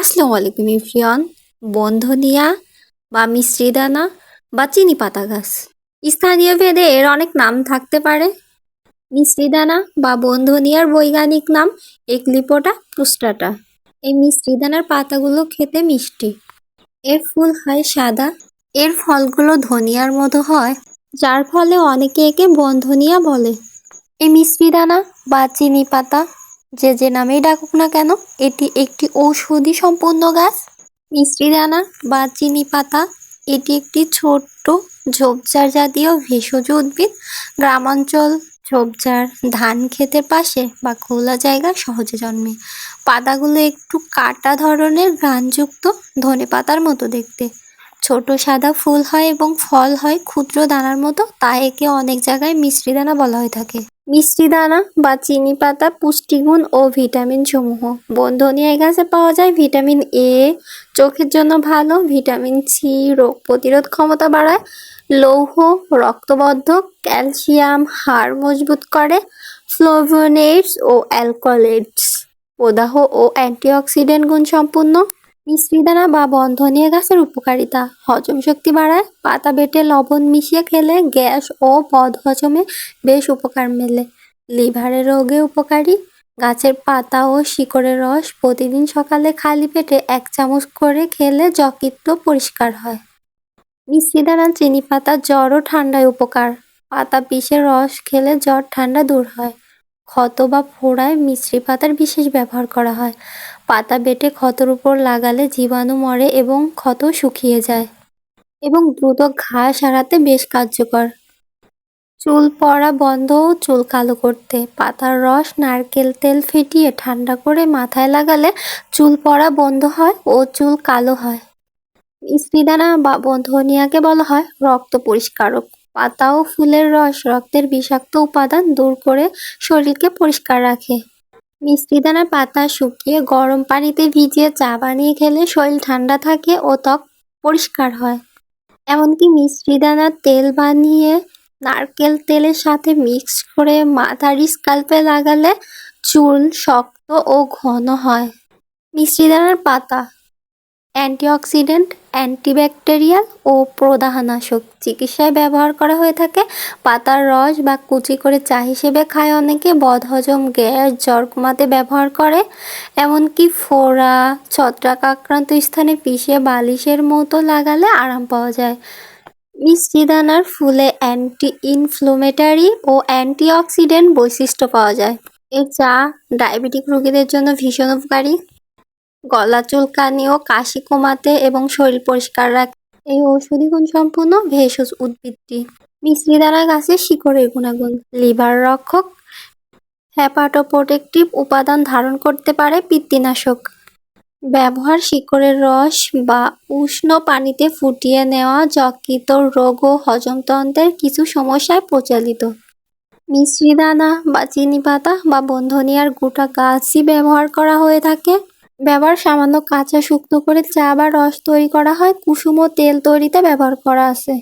আসসালামু আলাইকুম ইফরিয়ন বন্ধনিয়া বা মিশ্রিদানা বা চিনি পাতা গাছ। স্থানীয় ভেদে এর অনেক নাম থাকতে পারে। মিশ্রিদানা বা বন্ধনিয়ার বৈজ্ঞানিক নাম একলিপোটা পুস্টাটা। এই মিশ্রিদানার পাতাগুলো খেতে মিষ্টি। এর ফুল হয় সাদা। এর ফলগুলো ধনিয়ার মতো হয়, যার ফলে অনেকে একে বন্ধনিয়া বলে। এই মিশ্রিদানা বা চিনি পাতা যে যে নামেই ডাকুক না কেন, এটি একটি ঔষধি সম্পূর্ণ গাছ। মিশ্রিদানা বা চিনি পাতা, এটি একটি ছোট্ট ঝোপঝাড় জাতীয় ভেষজ উদ্ভিদ। গ্রামাঞ্চল ঝোপঝাড় ধান ক্ষেতের পাশে বা খোলা জায়গায় সহজে জন্মে। পাতাগুলো একটু কাটা ধরনের ঘ্রাণযুক্ত ধনে পাতার মতো দেখতে। ছোট সাদা ফুল হয় এবং ফল হয় ক্ষুদ্র দানার মতো তাই একে অনেক জায়গায় মিষ্টি দানা বলা হয়ে থাকে। মিষ্টি দানা বা চিনি পাতা পুষ্টিগুণ ও ভিটামিন সমূহ। বন্ধনীয় গাছে পাওয়া যায় ভিটামিন এ চোখের জন্য ভালো, ভিটামিন সি রোগ প্রতিরোধ ক্ষমতা বাড়ায়, লৌহ রক্তবর্ধক ক্যালসিয়াম, হাড় মজবুত করে, ফ্লোভোনেটস ও অ্যালকোলেটস। প্রদাহ ও অ্যান্টিঅক্সিডেন্ট গুণ সম্পূর্ণ। মিশ্রিদানা বা বন্ধনীয় গাছের উপকারিতা। হজম শক্তি বাড়ায়, পাতা বেটে লবণ মিশিয়ে খেলে গ্যাস ও পদ হজমে বেশ উপকার মেলে। লিভারের রোগে উপকারী। গাছের পাতা ও শিকড়ের রস প্রতিদিন সকালে খালি পেটে এক চামচ করে খেলে যকৃত পরিষ্কার হয়। মিশ্রিদানা চিনি পাতা জ্বর ও ঠান্ডায় উপকার। পাতা পিষে রস খেলে জ্বর ঠান্ডা দূর হয়। ক্ষত বা ফোড়ায় মিশ্রি পাতার বিশেষ ব্যবহার করা হয়। পাতা বেটে ক্ষতর উপর লাগালে জীবাণু মরে এবং ক্ষত শুকিয়ে যায়। এবং দ্রুত ঘা সারাতে বেশ কার্যকর। চুল পড়া বন্ধ চুল কালো করতে, পাতার রস, নারকেল তেল ফেটিয়ে ঠান্ডা করে মাথায় লাগালে চুল পড়া বন্ধ হয় ও চুল কালো হয়। স্ত্রীদানা বা বন্ধনিয়াকে বলা হয় রক্ত পরিষ্কারক। পাতা ও ফুলের রস রক্তের বিষাক্ত উপাদান দূর করে শরীরকে পরিষ্কার রাখে। মিষ্টিদানার পাতা শুকিয়ে গরম পানিতে ভিজিয়ে চা বানিয়ে খেলে শরীর ঠান্ডা থাকে ও ত্বক পরিষ্কার হয়। এমনকি মিষ্টিদানার তেল বানিয়ে নারকেল তেলের সাথে মিক্স করে মাথার স্কাল্পে লাগালে চুল শক্ত ও ঘন হয়। মিষ্টিদানার পাতা অ্যান্টিঅক্সিডেন্ট, অ্যান্টিব্যাকটেরিয়াল ও প্রদাহনাশক। চিকিৎসায় ব্যবহার করা হয়ে থাকে পাতার রস বা কুচি করে চা হিসেবে খায় অনেকে। বদহজম গ্যাস জ্বর কমাতে ব্যবহার করে, এমনকি ফোড়া ছত্রাক আক্রান্ত স্থানে পিষে বালিশের মতো লাগালে আরাম পাওয়া যায়। মিষ্টি দানার ফুলে অ্যান্টি ইনফ্লোমেটারি ও অ্যান্টিঅক্সিডেন্ট বৈশিষ্ট্য পাওয়া যায়। এর চা ডায়াবেটিক রোগীদের জন্য ভীষণ উপকারী। গলা চুলকানি ও কাশি কমাতে এবং শরীর পরিষ্কার রাখতে। এই ঔষধি গুণ সম্পূর্ণ ভেষজ উদ্ভিদটি। মিশ্রি দ্বারা গাছের শিকড়ের গুণাগুণ। লিভার রক্ষক হ্যাপাটোপ্রোটেকটিভ উপাদান ধারণ করতে পারে পিত্তিনাশক। ব্যবহার শিকড়ের রস বা উষ্ণ পানিতে ফুটিয়ে নেওয়া যকৃত রোগ ও হজমতন্ত্রের কিছু সমস্যায় প্রচলিত। মিশ্রি দানা বা চিনি পাতা বা বন্ধনিয়ার গোটা গাছই ব্যবহার করা হয়ে থাকে। ব্যবহার সামান্য কাঁচা শুকনো করে চা বা রস তৈরি করা হয়। কুসুম ও তেল তৈরিতে ব্যবহার করা আছে।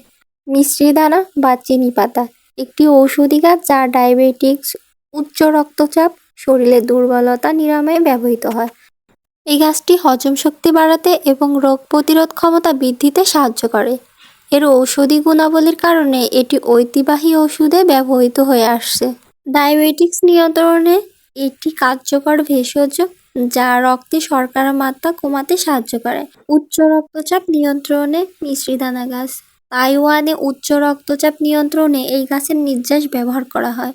মিশ্রি দানা বা চিনি পাতা, একটি ঔষধি গাছ যা ডায়াবেটিক্স, উচ্চ রক্তচাপ, শরীরের দুর্বলতা নিরাময়ে ব্যবহৃত হয়। এই গাছটি হজম শক্তি বাড়াতে এবং রোগ প্রতিরোধ ক্ষমতা বৃদ্ধিতে সাহায্য করে। এর ঔষধি গুণাবলীর কারণে এটি ঐতিবাহী ওষুধে ব্যবহৃত হয়ে আসছে। ডায়াবেটিক্স নিয়ন্ত্রণে একটি কার্যকর ভেষজ যা রক্তে শর্করার মাত্রা কমাতে সাহায্য করে। উচ্চ রক্তচাপ নিয়ন্ত্রণে মিশ্রিদানা গাছ তাইওয়ানে উচ্চ রক্তচাপ নিয়ন্ত্রণে এই গাছের নির্যাস ব্যবহার করা হয়।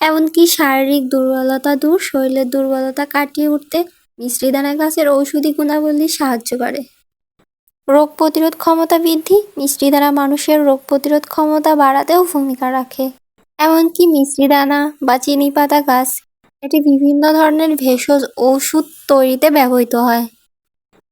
এমনকি শারীরিক দুর্বলতা দূর, শরীরের দুর্বলতা কাটিয়ে উঠতে মিশ্রিদানা গাছের ঔষধি গুণাবলী সাহায্য করে। রোগ প্রতিরোধ ক্ষমতা বৃদ্ধি। দ্বারা মানুষের রোগ প্রতিরোধ ক্ষমতা বাড়াতেও ভূমিকা রাখে। এমনকি মিষ্টি দানা বা চিনি পাতা গাছ এটি বিভিন্ন ধরনের ভেষজ ওষুধ তৈরিতে ব্যবহৃত হয়।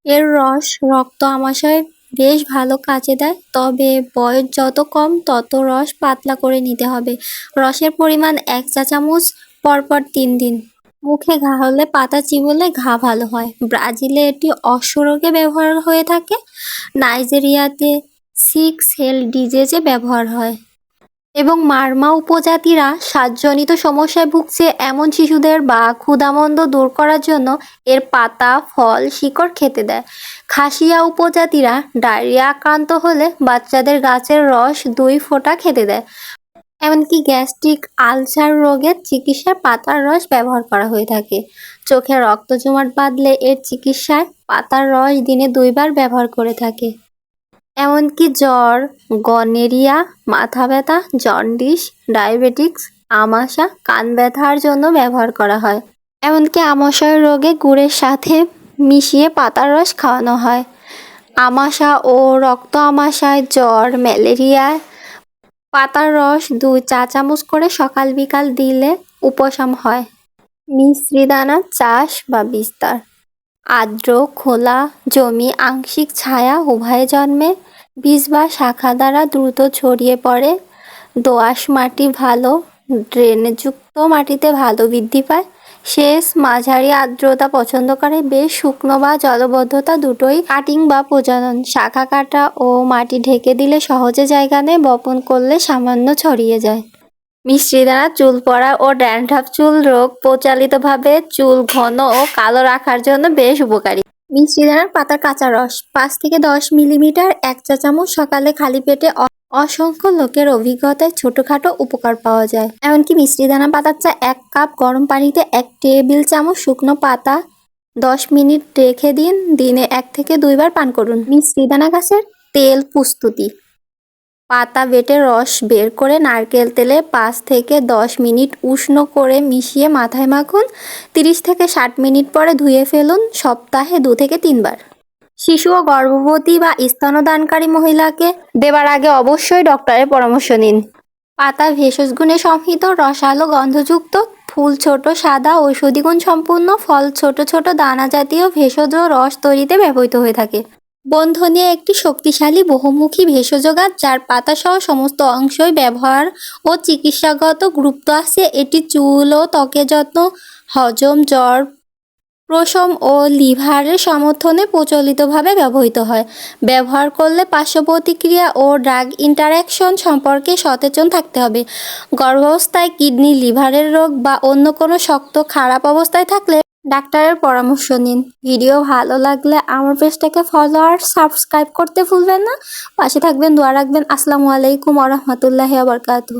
এর রস রক্ত আমাশয় বেশ ভালো কাজে দেয়, তবে বয়স যত কম, তত রস পাতলা করে নিতে হবে। রসের পরিমাণ এক চা চামচ, পরপর তিন দিন। মুখে ঘা হলে পাতা চিবলে ঘা ভালো হয়। ব্রাজিলে এটি অশ্বরোগে ব্যবহার হয়ে থাকে। নাইজেরিয়াতে সিক্স হেল ডিজেজে ব্যবহার হয়। এবং মারমা উপজাতিরা শ্বাসজনিত সমস্যায় ভুগছে এমন শিশুদের বা ক্ষুধামন্দ দূর করার জন্য এর পাতা, ফল, শিকড় খেতে দেয়। খাসিয়া উপজাতিরা ডায়রিয়া আক্রান্ত হলে বাচ্চাদের গাছের রস দুই ফোঁটা খেতে দেয়। এমনকি গ্যাস্ট্রিক আলসার রোগের চিকিৎসায় পাতার রস ব্যবহার করা হয়ে থাকে। চোখে রক্ত জমাট বাঁধলে এর চিকিৎসায় পাতার রস দিনে দুইবার ব্যবহার করে থাকে। এমনকি জ্বর, গনেরিয়া, মাথা ব্যথা, জন্ডিস, ডায়াবেটিক্স, আমাশা, কান ব্যথার জন্য ব্যবহার করা হয়। এমনকি আমাশয় রোগে গুড়ের সাথে মিশিয়ে পাতার রস খাওয়ানো হয়। আমাশা ও রক্ত আমাশায় জ্বর ম্যালেরিয়ায় পাতার রস দুই চা চামচ করে সকাল বিকাল দিলে উপশম হয়। মিশ্রিদানা, চাষ বা বিস্তার। আর্দ্র, খোলা জমি, আংশিক ছায়া উভয় জন্মে। বীজ বা শাখা দ্বারা দ্রুত ছড়িয়ে পড়ে। দোআঁশ মাটি ভালো, ড্রেনেযুক্ত মাটিতে ভালো বৃদ্ধি পায়। শেষ মাঝারি আর্দ্রতা পছন্দ করে। বেশ শুকনো বা জলবদ্ধতা দুটোই কাটিং বা প্রজনন। শাখা কাটা ও মাটি ঢেকে দিলে সহজে জায়গা নেয় বপন করলে সামান্য ছড়িয়ে যায়। মিশ্রিদানা চুল পড়া ও ড্যান্ড্রাফ চুল রোগ প্রচালিতভাবে চুল ঘন ও কালো রাখার জন্য বেশ উপকারী। মিশ্রিদানার পাতার কাঁচা রস পাঁচ থেকে দশ মিলিমিটার এক চা চামচ সকালে খালি পেটে অসংখ্য লোকের অভিজ্ঞতায় ছোটখাটো উপকার পাওয়া যায়। এমনকি মিশ্রিদানা পাতার চা এক কাপ গরম পানিতে এক টেবিল চামচ শুকনো পাতা দশ মিনিট রেখে দিন। দিনে এক থেকে দুইবার পান করুন। মিশ্রিদানা গাছের তেল প্রস্তুতি। পাতা বেটে রস বের করে নারকেল তেলে পাঁচ থেকে দশ মিনিট উষ্ণ করে মিশিয়ে মাথায় মাখুন। তিরিশ থেকে ষাট মিনিট পরে ধুয়ে ফেলুন সপ্তাহে দু থেকে তিনবার। শিশু ও গর্ভবতী বা স্তনদানকারী মহিলাকে দেবার আগে অবশ্যই ডক্টরের পরামর্শ নিন। পাতা ভেষজ গুণে সমৃদ্ধ, রসালো, গন্ধযুক্ত, ফুল ছোট, সাদা, ঔষধি গুণ সম্পূর্ণ, ফল ছোট ছোট, দানা জাতীয় ভেষজ রস তৈরিতে ব্যবহৃত হয়ে থাকে। বন্ধনীয় একটি শক্তিশালী বহুমুখী ভেষজ গাছ যার পাতাসহ সমস্ত অংশই ব্যবহার ও চিকিৎসাগত গুরুত্ব আছে। এটি চুল ও ত্বকের যত্ন, হজম জ্বর প্রশম ও লিভারের সমর্থনে প্রচলিতভাবে ব্যবহৃত হয়। ব্যবহার করলে পার্শ্ব প্রতিক্রিয়া ও ড্রাগ ইন্টারাকশন সম্পর্কে সচেতন থাকতে হবে। গর্ভাবস্থায় কিডনি, লিভারের রোগ বা অন্য কোনো শক্ত খারাপ অবস্থায় থাকলে ডাক্তারের পরামর্শ নিন। ভিডিও ভালো লাগলে আমার পেজটাকে ফলো আর সাবস্ক্রাইব করতে ভুলবেন না। পাশে থাকবেন, দোয়া রাখবেন। আসসালামু আলাইকুম আ রহমতুল্লাহ আবরকাতু